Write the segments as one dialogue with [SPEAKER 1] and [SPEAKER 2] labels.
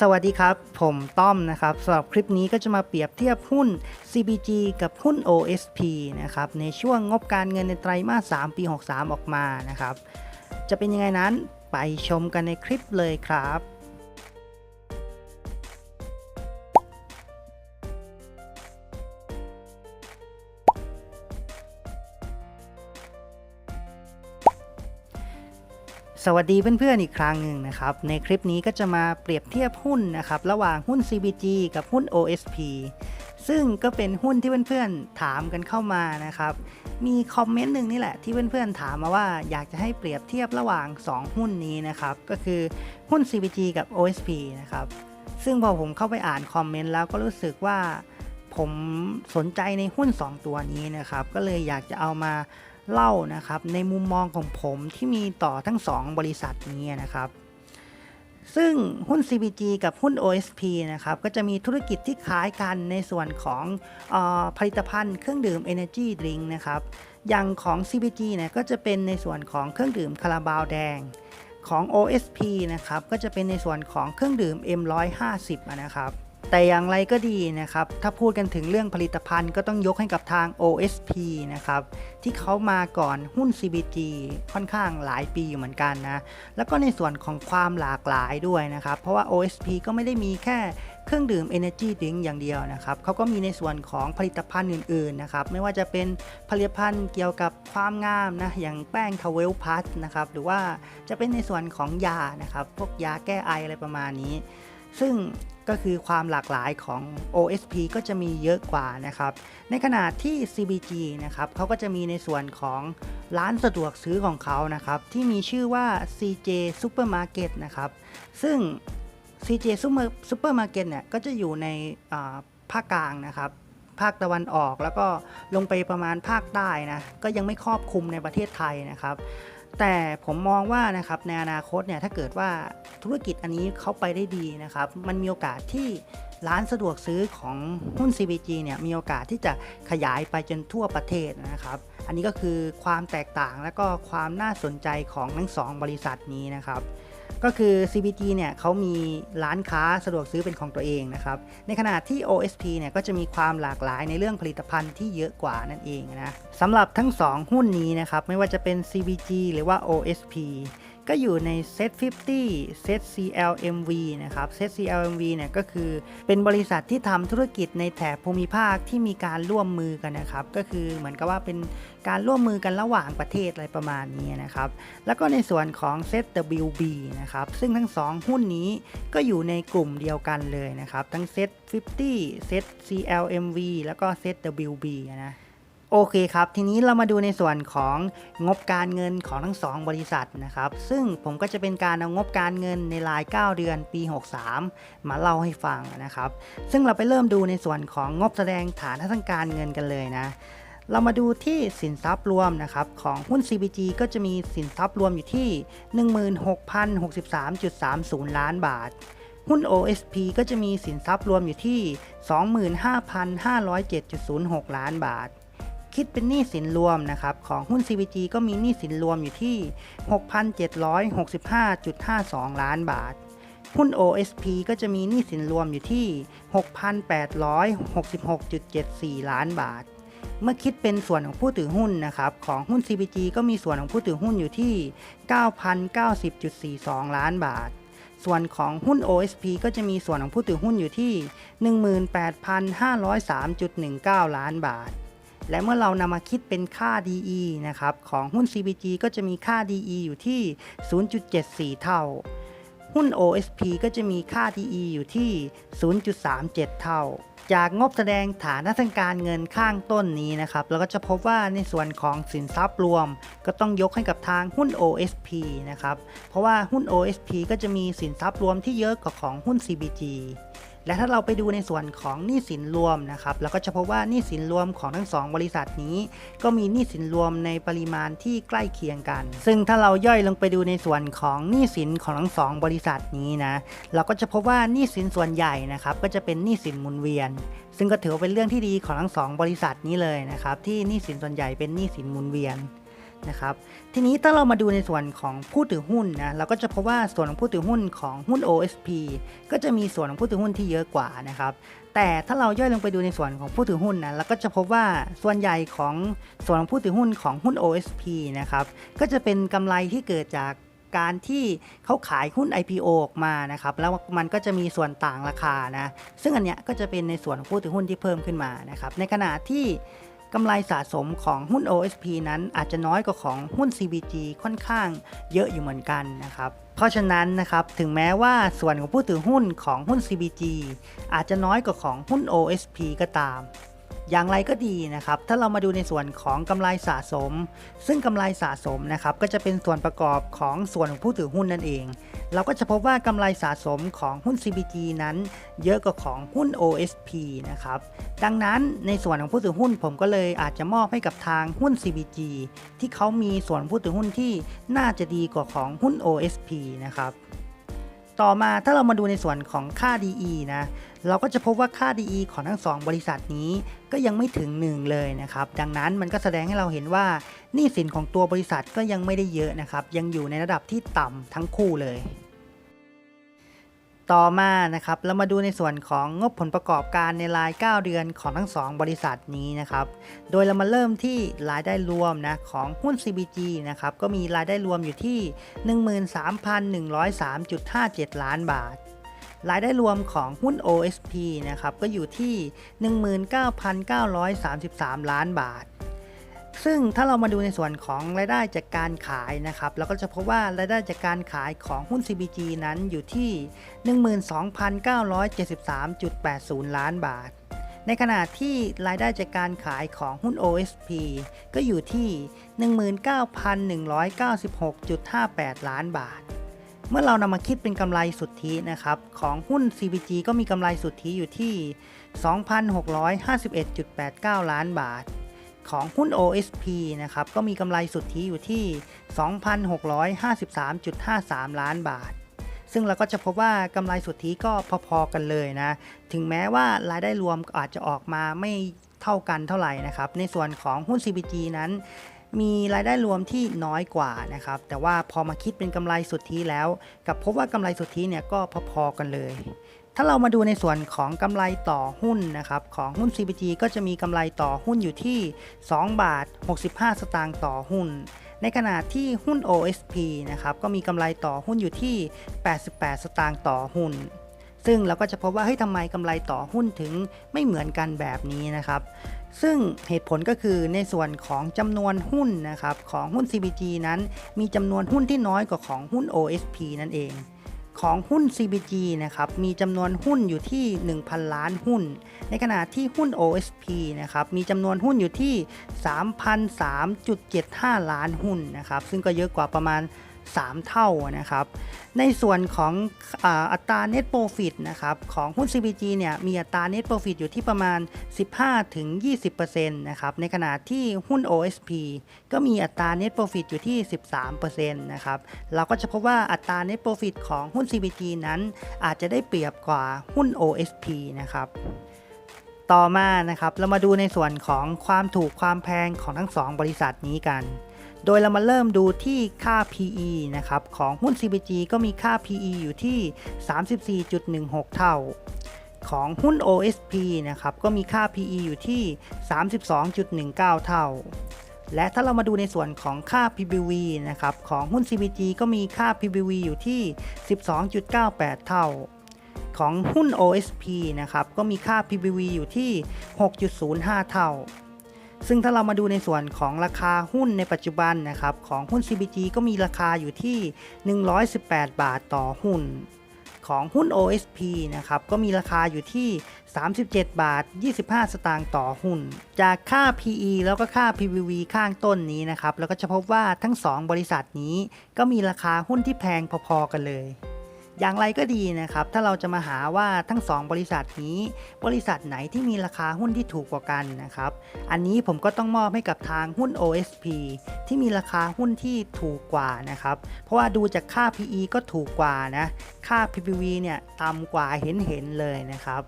[SPEAKER 1] สวัสดีครับ ผมต้อมนะครับสำหรับคลิปนี้ก็จะมาเปรียบเทียบหุ้น CBG กับหุ้น OSP นะครับในช่วงงบการเงินในไตรมาส 3 ปี 63 ออกมานะครับ จะเป็นยังไงนั้นไปชมกันในคลิปเลยครับ สวัสดีเพื่อนๆอีกครั้งหนึ่งนะครับ ในคลิปนี้ก็จะมาเปรียบเทียบหุ้นนะครับ ระหว่างหุ้น CBG กับหุ้น OSP ซึ่งก็เป็นหุ้นที่เพื่อนๆถามกันเข้ามานะครับ มีคอมเมนต์หนึ่งนี่แหละที่เพื่อนๆถามมาว่าอยากจะให้เปรียบเทียบระหว่าง 2 หุ้นนี้นะครับ ก็คือหุ้น CBG กับ OSP นะครับ ซึ่งพอผมเข้าไปอ่านคอมเมนต์แล้วก็รู้สึกว่าผมสนใจในหุ้น 2 ตัวนี้นะครับ ก็เลยอยากจะเอามา เล่านะครับในมุมมองของผมที่มีต่อทั้ง 2 บริษัทนี้นะครับ ซึ่งหุ้น CBG กับหุ้น OSP นะครับก็จะมีธุรกิจที่คล้ายกันในส่วนของออผลิตภัณฑ์เครื่องดื่ม Energy Drink นะครับอย่างของ CBG เนี่ยก็จะเป็นในส่วนของเครื่องดื่มคาราบาวแดงของ OSP นะครับก็จะเป็นในส่วนของเครื่องดื่ม M150 อะนะครับ แต่อย่างไรก็ดีนะครับ ถ้าพูดกันถึงเรื่องผลิตภัณฑ์ก็ต้องยกให้กับทาง OSP นะครับ ที่เขามาก่อนหุ้น CBG ค่อนข้างหลายปีอยู่เหมือนกันนะ แล้วก็ในส่วนของความหลากหลายด้วยนะครับ เพราะว่า OSP ก็ไม่ได้มีแค่เครื่องดื่ม Energy Drink อย่างเดียวนะครับ เขาก็มีในส่วนของผลิตภัณฑ์อื่น ๆ นะครับ ไม่ว่าจะเป็นผลิตภัณฑ์เกี่ยวกับความงามนะ อย่างแป้งทาเวลพัสนะครับ หรือว่าจะเป็นในส่วนของยานะครับ พวกยาแก้ไออะไรประมาณนี้ ซึ่ง ก็คือความหลากหลายของ OSP ก็จะมีเยอะกว่านะครับ ในขณะที่ CBG นะครับเขาก็จะมีในส่วนของร้านสะดวกซื้อของเขานะครับ ที่มีชื่อว่า CJ Supermarket นะครับ ซึ่ง CJ Super Supermarket เนี่ยก็จะอยู่ในภาคกลางนะครับ ภาคตะวันออกแล้วก็ลงไปประมาณภาคใต้นะ ก็ยังไม่ครอบคลุมในประเทศไทยนะครับ แต่ผมมองว่านะครับในอนาคตเนี่ยถ้าเกิดว่าธุรกิจอันนี้เขาไปได้ดีนะครับ มันมีโอกาสที่ร้านสะดวกซื้อของหุ้น CBG เนี่ยมีโอกาสที่จะขยายไปจนทั่วประเทศนะครับ อันนี้ก็คือความแตกต่างและก็ความน่าสนใจของทั้งสองบริษัทนี้นะครับ ก็คือ CBG เนี่ยเขามีร้านค้าสะดวกซื้อเป็นของตัวเองนะครับ ในขณะที่ OSP เนี่ยก็จะมีความหลากหลายในเรื่องผลิตภัณฑ์ที่เยอะกว่านั่นเองนะสำหรับทั้ง 2 หุ้นนี้นะครับ ไม่ว่าจะเป็น CBG หรือว่า OSP ก็อยู่ใน Set 50 Set CLMV นะครับ Set CLMV เนี่ยก็คือเป็นบริษัทที่ทำธุรกิจในแถบภูมิภาคที่มีการร่วมมือกันนะครับ ก็คือเหมือนกับว่าเป็นการร่วมมือกันระหว่างประเทศอะไรประมาณนี้นะครับ แล้วก็ในส่วนของ Set WB นะครับ ซึ่งทั้ง 2 หุ้นนี้ก็อยู่ในกลุ่มเดียวกันเลยนะครับ ทั้ง Set 50 Set CLMV แล้วก็ Set WB นะ โอเคครับ ทีนี้เรามาดูในส่วนของงบการเงินของทั้ง 2 บริษัทนะครับ ซึ่งผมก็จะเป็นการเอางบการเงินในราย 9 เดือนปี 63 มาเล่าให้ฟังนะครับ ซึ่งเราไปเริ่มดูในส่วนของงบแสดงฐานทางการเงินกันเลยนะ เรามาดูที่สินทรัพย์รวมนะครับของหุ้น CBG ก็จะมีสินทรัพย์รวมอยู่ที่ 16,063.30 ล้านบาทหุ้น OSP ก็จะมีสินทรัพย์รวมอยู่ที่ 25,507.06 ล้านบาท คิดเป็นหนี้สินรวมนะครับของหุ้น CBG ก็มีหนี้สินรวมอยู่ที่ 6,765.52 ล้านบาท หุ้น OSP ก็จะมีหนี้สินรวมอยู่ที่ 6,866.74 ล้านบาท เมื่อคิดเป็นส่วนของผู้ถือหุ้นนะครับของหุ้น CBG ก็มีส่วนของผู้ถือหุ้นอยู่ที่ 9,090.42 ล้านบาทส่วนของหุ้น OSP ก็จะมีส่วนของผู้ถือหุ้นอยู่ที่ 18,503.19 ล้านบาท และเมื่อเรานำมาคิดเป็นค่า DE นะครับของหุ้น CBG ก็จะมีค่า DE อยู่ที่ 0.74 เท่า หุ้น OSP ก็จะมีค่า DE อยู่ที่ 0.37 เท่า จากงบแสดงฐานะทางการเงินข้างต้นนี้นะครับเราก็จะพบว่าในส่วนของสินทรัพย์รวม ก็ต้องยกให้กับทางหุ้น OSP นะครับ เพราะว่าหุ้น OSP ก็จะมีสินทรัพย์รวมที่เยอะกว่าของหุ้น CBG และถ้าเราไปดูในส่วนของหนี้สินรวมนะครับเราก็จะพบว่าหนี้สินรวมของทั้งสองบริษัทนี้ ก็มีหนี้สินรวมในปริมาณที่ใกล้เคียงกัน ซึ่งถ้าเราย่อยลงไปดูในส่วนของหนี้สินของทั้งสองบริษัทนี้นะเราก็จะพบว่าหนี้สินส่วนใหญ่นะครับก็จะเป็นหนี้สินหมุนเวียน ซึ่งก็ถือว่าเป็นเรื่องที่ดีของทั้งสองบริษัทนี้เลยนะครับที่หนี้สินส่วนใหญ่เป็นหนี้สินหมุนเวียน นะครับทีนี้ถ้าเรามาดูในส่วนของผู้ถือหุ้นนะเราก็จะพบว่าส่วนของผู้ถือหุ้นของหุ้น OSP ก็จะมีส่วนของผู้ถือหุ้นที่เยอะกว่านะครับแต่ถ้าเราย่อยลงไปดูในส่วนของผู้ถือหุ้นนะเราก็จะพบว่าส่วนใหญ่ของส่วนของผู้ถือหุ้นของหุ้น OSP นะครับก็จะเป็นกำไรที่เกิดจากการที่เขาขายหุ้น IPO ออกมานะครับแล้วมันก็จะมีส่วนต่างราคานะซึ่งอันเนี้ยก็จะเป็นในส่วนของผู้ถือหุ้นที่เพิ่มขึ้นมานะครับในขณะที่ กำไรสะสมของหุ้น OSP นั้นอาจจะน้อยกว่าของหุ้น CBG ค่อนข้างเยอะอยู่เหมือนกันนะครับ เพราะฉะนั้นนะครับถึงแม้ว่าส่วนของผู้ถือหุ้นของหุ้น CBG อาจจะน้อยกว่าของหุ้น OSP ก็ตาม อย่างไรก็ดีนะครับ ถ้าเรามาดูในส่วนของกำไรสะสม ซึ่งกำไรสะสมนะครับก็จะเป็นส่วนประกอบของส่วนของผู้ถือหุ้นนั่นเอง เราก็จะพบว่ากำไรสะสมของหุ้น CBG นั้น เยอะกว่าของหุ้น OSP นะครับ ดังนั้นในส่วนของผู้ถือหุ้นผมก็เลยอาจจะมอบให้กับทางหุ้น CBG ที่เขามีส่วนผู้ถือหุ้นที่น่าจะดีกว่าของหุ้น OSP นะครับ ต่อมาถ้าเรามาดูในส่วนของค่า DE นะ เราก็จะพบว่าค่า DE ของทั้ง 2 บริษัทนี้ก็ยังไม่ถึง 1 เลยนะครับ ดังนั้นมันก็แสดงให้เราเห็นว่าหนี้สินของตัวบริษัทก็ยังไม่ได้เยอะนะครับ ยังอยู่ในระดับที่ต่ำทั้งคู่เลย ต่อมานะครับ เรามาดูในส่วนของงบผลประกอบการในราย 9 เดือนของทั้ง 2 บริษัทนี้นะครับ โดยเรามาเริ่มที่รายได้รวมนะของหุ้น CBG นะครับ ก็มีรายได้รวมอยู่ที่ 13,103.57 ล้านบาท รายได้รวมของหุ้น OSP นะครับก็อยู่ที่ 19,933 ล้านบาท ซึ่งถ้าเรามาดูในส่วนของรายได้จากการขายนะครับเราก็จะพบว่ารายได้จากการขายของหุ้น CBG นั้นอยู่ที่ 12,973.80 ล้านบาท ในขณะที่รายได้จากการขายของหุ้น OSP ก็อยู่ที่ 19,196.58 ล้านบาท เมื่อเรานำมาคิดเป็นกำไรสุทธินะครับ ของหุ้น CBG ก็มีกำไรสุทธิอยู่ที่ 2,651.89 ล้านบาท ของหุ้น OSP นะครับ ก็มีกำไรสุทธิอยู่ที่ 2,653.53 ล้านบาท ซึ่งเราก็จะพบว่ากำไรสุทธิก็พอๆกันเลยนะ ถึงแม้ว่ารายได้รวมอาจจะออกมาไม่เท่ากันเท่าไหร่นะครับ ในส่วนของหุ้น CBG นั้น มีรายได้รวมที่น้อยกว่านะครับ แต่ว่าพอมาคิดเป็นกำไรสุทธิแล้ว กับพบว่ากำไรสุทธิเนี่ยก็พอๆกันเลย ถ้าเรามาดูในส่วนของกำไรต่อหุ้นนะครับของหุ้น CBG ก็จะมีกำไรต่อหุ้นอยู่ที่ 2 บาท 65 สตางค์ต่อหุ้น ในขณะที่หุ้น OSP นะครับก็มีกำไรต่อหุ้นอยู่ที่ 88 สตางค์ต่อหุ้นซึ่งเราก็จะพบว่าเฮ้ยทำไมกำไรต่อหุ้นถึงไม่เหมือนกันแบบนี้นะครับ ซึ่งเหตุผลก็คือในส่วนของจำนวนหุ้นนะครับของหุ้น CBG นั้น มีจำนวนหุ้นที่น้อยกว่าของหุ้น OSP นั่นเอง ของหุ้น CBG นะครับมีจำนวนหุ้นอยู่ที่ 1,000 ล้านหุ้น ในขณะที่หุ้น OSP นะครับมีจำนวนหุ้นอยู่ที่ 3,003.75 ล้านหุ้นนะครับซึ่งก็เยอะกว่าประมาณ 3 เท่านะครับ ในส่วนของอัตรา net profit นะครับของหุ้น CBG เนี่ยมีอัตรา net profit อยู่ที่ประมาณ 15-20%นะครับในขณะที่หุ้น OSP ก็มีอัตรา net profit อยู่ที่ 13%นะครับเราก็จะพบว่าอัตรา net profit ของหุ้น CBG นั้นอาจจะได้เปรียบกว่าหุ้น OSP นะครับต่อมานะครับเรามาดูในส่วนของความถูกความแพงของทั้ง 2 บริษัทนี้กัน โดยเรามาเริ่มดูที่ค่า PE นะครับของหุ้น CBG ก็มีค่า PE อยู่ที่ 34.16 เท่า ของหุ้น OSP นะครับก็มีค่า PE อยู่ที่ 32.19 เท่า และถ้าเรามาดูในส่วนของค่า PBV นะครับของหุ้น CBG ก็มีค่า PBV อยู่ที่ 12.98 เท่าของหุ้น OSP นะครับ ก็มีค่า PBV อยู่ที่ 6.05 เท่า ซึ่งถ้าเรามาดูในส่วนของราคาหุ้นในปัจจุบันนะครับของหุ้น CBG ก็มีราคาอยู่ที่ 118 บาทต่อหุ้น ของหุ้น OSP นะครับก็มีราคาอยู่ที่ 37 บาท 25 สตางค์ต่อหุ้น จากค่า PE แล้วก็ค่า PBV ข้างต้นนี้นะครับแล้วก็จะพบว่าทั้ง 2 บริษัทนี้ก็มีราคาหุ้นที่แพงพอๆกันเลย อย่างไรก็ดีนะครับ ถ้าเราจะมาหาว่าทั้ง 2 บริษัทนี้ บริษัทไหนที่มีราคาหุ้นที่ถูกกว่ากันนะครับ อันนี้ผมก็ต้องมอบให้กับทางหุ้น OSP ที่มีราคาหุ้นที่ถูกกว่านะครับ เพราะว่าดูจากค่า PE ก็ถูกกว่านะ ค่า PBV เนี่ยต่ำกว่าเห็นเห็นเลยนะครับ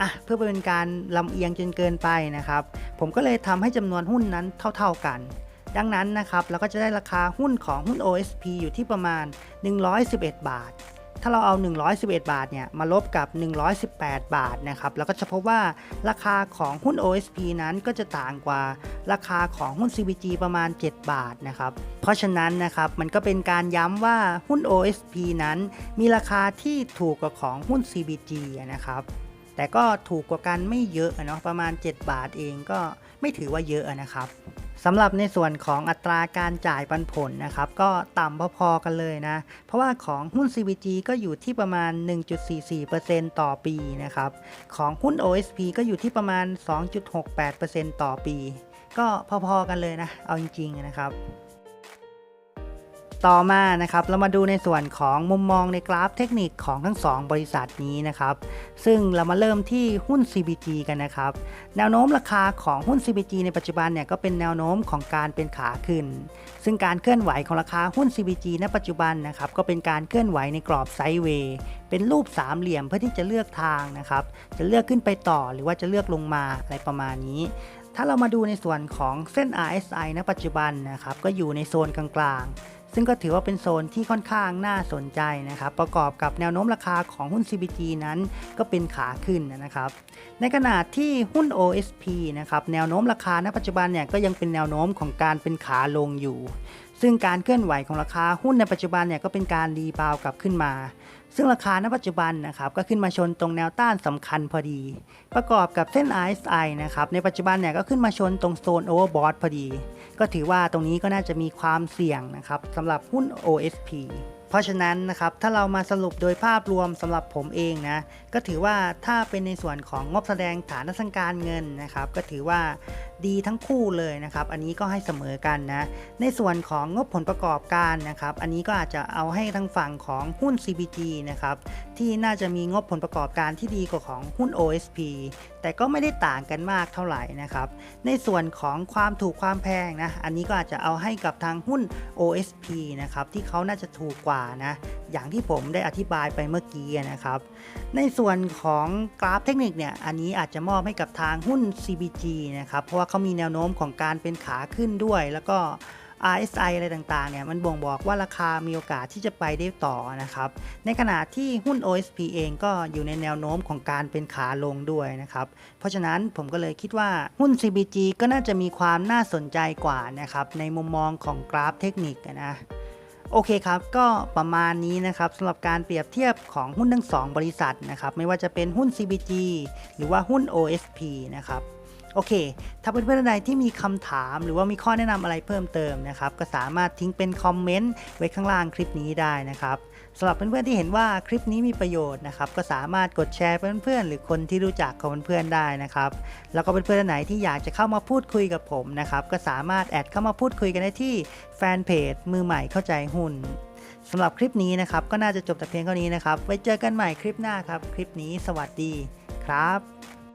[SPEAKER 1] อะเพื่อเป็นการลำเอียงจนเกินไปนะครับ ผมก็เลยทำให้จำนวนหุ้นนั้นเท่า ๆกันดังนั้นนะครับ เราก็จะได้ราคาหุ้นของหุ้น OSP อยู่ที่ประมาณ 111 บาท ถ้าเราเอา 111 บาทเนี่ยมาลบกับ 118 บาทนะครับเราก็จะพบว่าราคาของหุ้น OSP นั้นก็จะต่างกว่าราคาของหุ้น CBG ประมาณ 7 บาทนะครับเพราะฉะนั้นนะครับมันก็เป็นการย้ำว่าหุ้น OSP นั้นมีราคาที่ถูกกว่าของหุ้น CBG นะครับแต่ก็ถูกกว่ากันไม่เยอะอะเนาะประมาณ 7 บาทเองก็ไม่ถือว่าเยอะนะครับ สำหรับในส่วนของอัตราการจ่ายปันผลนะครับก็ต่ำพอๆกันเลยนะ เพราะว่าของหุ้น CBG ก็อยู่ที่ประมาณ 1.44%ต่อปีนะครับของหุ้น OSP ก็อยู่ที่ประมาณ 2.68%ต่อปี ก็พอๆกันเลยนะ เอาจริงๆนะครับ ต่อมานะครับเรามาดูในส่วนของมุมมองในกราฟเทคนิคของทั้ง 2 บริษัทนี้นะครับ ซึ่งเรามาเริ่มที่หุ้น CBG กันนะครับ แนวโน้มราคาของหุ้น CBG ในปัจจุบันเนี่ยก็เป็นแนวโน้มของการเป็นขาขึ้น ซึ่งการเคลื่อนไหวของราคาหุ้น CBG ณปัจจุบันนะครับก็เป็นการเคลื่อนไหวในกรอบไซด์เวย์เป็นรูปสามเหลี่ยมเพื่อที่จะเลือกทางนะครับ จะเลือกขึ้นไปต่อหรือว่าจะเลือกลงมาอะไรประมาณนี้ถ้าเรามาดูในส่วนของเส้น RSI ณ ปัจจุบันนะครับ ก็อยู่ในโซนกลางๆ ซึ่งก็ถือว่าเป็นโซนที่ค่อนข้างน่าสนใจนะครับ ประกอบกับแนวโน้มราคาของหุ้น CBG นั้นก็เป็นขาขึ้นนะครับ ในขณะที่หุ้น OSP นะครับแนวโน้มราคาณปัจจุบันเนี่ยก็ยังเป็นแนวโน้มของการเป็นขาลงอยู่ ซึ่งการเคลื่อนไหวของราคาหุ้นในปัจจุบันเนี่ยก็เป็นการรีบาวกลับขึ้นมาซึ่งราคาณปัจจุบันนะครับก็ขึ้นมาชนตรงแนวต้านสำคัญพอดี ประกอบกับเส้น RSI นะครับในปัจจุบันเนี่ยก็ขึ้นมาชนตรงโซน Overbought พอดี ก็ถือว่าตรงนี้ก็น่าจะมีความเสี่ยงนะครับสำหรับหุ้น OSP เพราะฉะนั้นนะครับถ้าเรามาสรุปโดยภาพรวมสำหรับผมเองนะก็ถือว่าถ้าเป็นในส่วนของงบแสดงฐานทางการเงินนะครับก็ถือว่า ดีทั้งคู่เลยนะครับ อันนี้ก็ให้เสมอกันนะ ในส่วนของงบผลประกอบการนะครับ อันนี้ก็อาจจะเอาให้ทางฝั่งของหุ้น CBG นะครับ ที่น่าจะมีงบผลประกอบการที่ดีกว่าของหุ้น OSP แต่ก็ไม่ได้ต่างกันมากเท่าไหร่นะครับ ในส่วนของความถูกความแพงนะ อันนี้ก็อาจจะเอาให้กับทางหุ้น OSP นะครับ ที่เขาน่าจะถูกกว่านะ อย่างที่ผมได้อธิบายไปเมื่อกี้นะครับ ในส่วนของกราฟเทคนิคเนี่ย อันนี้อาจจะมอบให้กับทางหุ้น CBG นะครับ เพราะว่าเขามีแนวโน้มของการเป็นขาขึ้นด้วย แล้วก็ RSI อะไรต่างๆเนี่ยมันบ่งบอกว่าราคามีโอกาสที่จะไปได้ต่อนะครับ ในขณะที่หุ้น OSP เองก็อยู่ในแนวโน้มของการเป็นขาลงด้วยนะครับ เพราะฉะนั้นผมก็เลยคิดว่าหุ้น CBG ก็น่าจะมีความน่าสนใจกว่านะครับในมุมมองของกราฟเทคนิคนะโอเคครับ ก็ประมาณนี้นะครับสำหรับการเปรียบเทียบของหุ้นทั้ง 2 บริษัทนะครับ ไม่ว่าจะเป็นหุ้น CBG หรือว่าหุ้น OSP นะครับ โอเค ถ้าเพื่อนๆใดที่มีคำถามหรือว่ามีข้อแนะนำอะไรเพิ่มเติมนะครับ ก็สามารถทิ้งเป็นคอมเมนต์ไว้ข้างล่างคลิปนี้ได้นะครับสำหรับเพื่อนๆที่เห็นว่าคลิปนี้มีประโยชน์นะครับ ก็สามารถกดแชร์เพื่อนๆหรือคนที่รู้จักของเพื่อนๆได้นะครับ แล้วก็เพื่อนๆท่านไหนที่อยากจะเข้ามาพูดคุยกับผมนะครับ ก็สามารถแอดเข้ามาพูดคุยกันได้ที่แฟนเพจมือใหม่เข้าใจหุ้นสำหรับคลิปนี้นะครับ ก็น่าจะจบแต่เพียงเท่านี้นะครับ ไว้เจอกันใหม่คลิปหน้าครับ คลิปนี้สวัสดีครับ